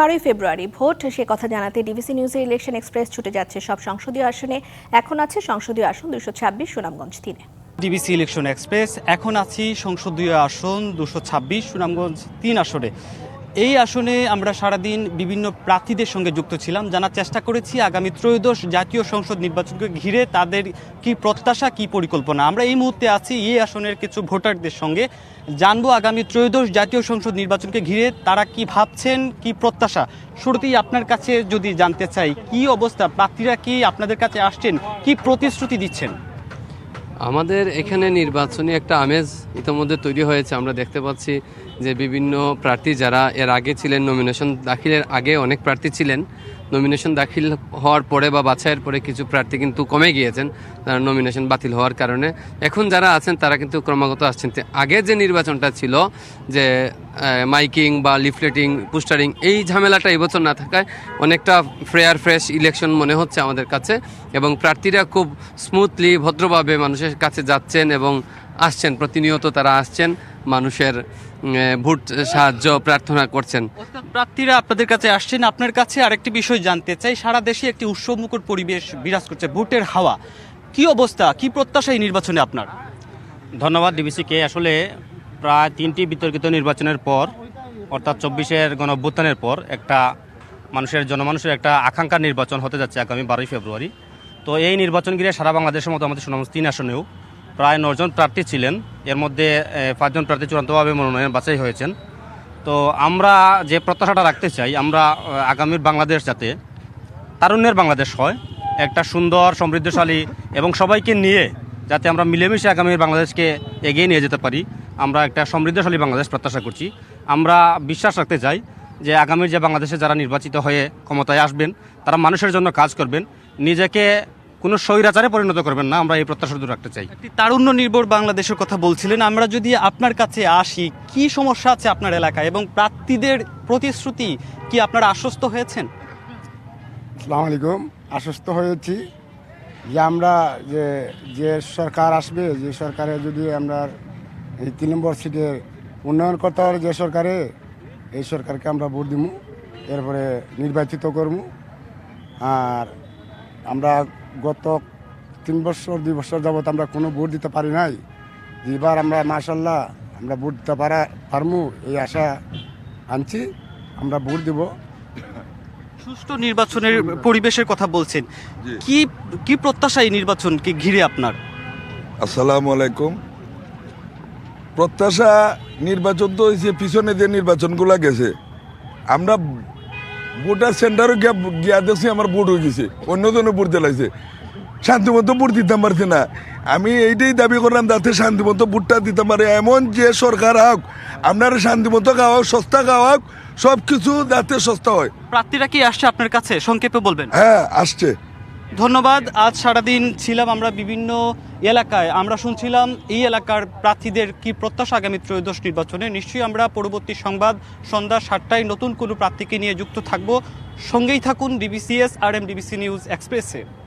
বারোই ফেব্রুয়ারি, ভোট সে কথা জানাতে ডিবিসি নিউজের ইলেকশন এক্সপ্রেস ছুটে যাচ্ছে সব সংসদীয় আসনে। এখন আছে সংসদীয় আসন দুশো ছাব্বিশ সুনামগঞ্জ তিনে। ডিবিসি ইলেকশন এক্সপ্রেস এখন আছি সংসদীয় আসন দুশো ছাব্বিশ সুনামগঞ্জ তিন আসনে। এই আসনে আমরা সারাদিন বিভিন্ন প্রার্থীদের সঙ্গে যুক্ত ছিলাম, জানার চেষ্টা করেছি। আগামী ত্রয়োদশ জাতীয় সংসদ নির্বাচনকে ঘিরে তাদের কি প্রত্যাশা, কি পরিকল্পনা? আমরা এই মুহূর্তে আছি এই আসনের কিছু ভোটারদের সঙ্গে। জানব আগামী ত্রয়োদশ জাতীয় সংসদ নির্বাচনকে ঘিরে তারা কি ভাবছেন, কি প্রত্যাশা? শুরুতেই আপনার কাছে যদি জানতে চাই, কি অবস্থা? প্রার্থীরা কি আপনাদের কাছে আসছেন? কি প্রতিশ্রুতি দিচ্ছেন? আমাদের এখানে নির্বাচনী একটা আমেজ ইতিমধ্যে তৈরি হয়েছে। আমরা দেখতে পাচ্ছি যে বিভিন্ন প্রার্থী যারা এর আগে ছিলেন নমিনেশন দাখিলের আগে অনেক প্রার্থী ছিলেন নমিনেশন দাখিল হওয়ার পরে বা বাছাইয়ের পরে কিছু প্রার্থী কিন্তু কমে গিয়েছেন। তারা নমিনেশন বাতিল হওয়ার কারণে। এখন যারা আছেন, তারা কিন্তু ক্রমাগত আসছেন। আগে যে নির্বাচনটা ছিল, যে মাইকিং বা লিফলেটিং পোস্টারিং এই ঝামেলাটা এবছর না থাকায় অনেকটা ফ্রেয়ার ফ্রেশ ইলেকশন মনে হচ্ছে আমাদের কাছে। এবং প্রার্থীরা খুব স্মুথলি ভদ্রভাবে মানুষের কাছে যাচ্ছেন এবং আসছেন, প্রতিনিয়ত তারা আসছেন। মানুষের ভোট সাহায্য প্রার্থনা করছেন। প্রার্থীরা আপনাদের কাছে আসছেন। আপনার কাছে আরেকটি বিষয় জানতে চাই। সারা দেশে একটি উৎসবমুখর পরিবেশ বিরাজ করছে ভোটের হাওয়া। কি অবস্থা? কি প্রত্যাশা এই নির্বাচনে আপনার? ধন্যবাদ ডিবিসিকে। আসলে প্রায় তিনটি বিতর্কিত নির্বাচনের পর অর্থাৎ চব্বিশের গণ অভ্যুত্থানের পর একটা মানুষের জনমানুষের একটা আকাঙ্ক্ষার নির্বাচন হতে যাচ্ছে আগামী বারোই ফেব্রুয়ারি। তো এই নির্বাচন ঘিরে সারা বাংলাদেশের মতো আমাদের সুনাম তিন আসনেও প্রায় নজন প্রার্থী ছিলেন। এর মধ্যে পাঁচজন প্রার্থী চূড়ান্তভাবে মনোনয়ন বাছাই হয়েছেন। তো আমরা যে প্রত্যাশাটা রাখতে চাই, আমরা আগামীর বাংলাদেশ যাতে তারুণ্যের বাংলাদেশ হয়, একটা সুন্দর, সমৃদ্ধশালী এবং সবাইকে নিয়ে যাতে আমরা মিলেমিশে আগামীর বাংলাদেশকে এগিয়ে নিয়ে যেতে পারি, আমরা একটা সমৃদ্ধশালী বাংলাদেশ প্রত্যাশা করছি। আমরা বিশ্বাস রাখতে চাই যে আগামীর যে বাংলাদেশে যারা নির্বাচিত হয়ে ক্ষমতায় আসবেন, তারা মানুষের জন্য কাজ করবেন, নিজেকে কোনো স্বৈরাচারে পরিণত করবেন না আমরা এই প্রত্যাশা দূর রাখতে চাই। একটি তারুণ্য নির্ভর বাংলাদেশের কথা বলছিলেন। আমরা যদি আপনার কাছে আসি কি সমস্যা আছে আপনার এলাকায় এবং প্রার্থীদের প্রতিশ্রুতি কি আপনারা আশ্বস্ত হয়েছেন? আসসালামু আলাইকুম। আশ্বস্ত হয়েছি যে আমরা যে যে সরকার আসবে যে সরকারে যদি আমরা এই তিন নম্বর সিটে উন্নয়ন করতে হবে যে সরকারে এই সরকারকে আমরা ভোট দিব এরপরে নির্বাচিত করব আর আমরা গত তিন বছর দুই বছর যাবত আমরা কোনো ভোট দিতে পারি নাই। এবার আমরা মাসাল্লাহ আমরা ভোট দিতে পারা পারমু এই আশা আনছি। আমরা ভোট দিব। সুষ্ঠু নির্বাচনের পরিবেশের কথা বলছেন। কি কি প্রত্যাশা এই নির্বাচনকে ঘিরে আপনার? আসসালামু আলাইকুম। প্রত্যাশা নির্বাচন তো হয়েছে পিছনে যে নির্বাচনগুলো গেছে। আমরা ভোটার সেন্টারও গিয়া গিয়া দেখছি আমার ভোট হয়ে গেছে। অন্যজনে ভোট দিলাইছে শান্তিমতো ভোট দিতে পারছি না। আমি এইটাই দাবি করলাম যাতে শান্তিমতো ভোটটা দিতে পারে। এমন যে সরকার হোক আপনার শান্তিমতো হোক সস্তা খাওয়াক সব কিছু যাতে সস্তা হয়। প্রার্থীরা কি আসছে আপনার কাছে? সংক্ষেপে বলবেন। হ্যাঁ আসছে। ধন্যবাদ, আজ সারাদিন ছিলাম আমরা বিভিন্ন এলাকায়। আমরা শুনছিলাম এই এলাকার প্রার্থীদের কি প্রত্যাশা আগামী ত্রয়োদশ নির্বাচনে। নিশ্চয়ই আমরা পরবর্তী সংবাদ সন্ধ্যা সাতটায় নতুন কোনো প্রার্থীকে নিয়ে যুক্ত থাকব। সঙ্গেই থাকুন ডিবিসিএস আর এম ডিবিসি নিউজ এক্সপ্রেসে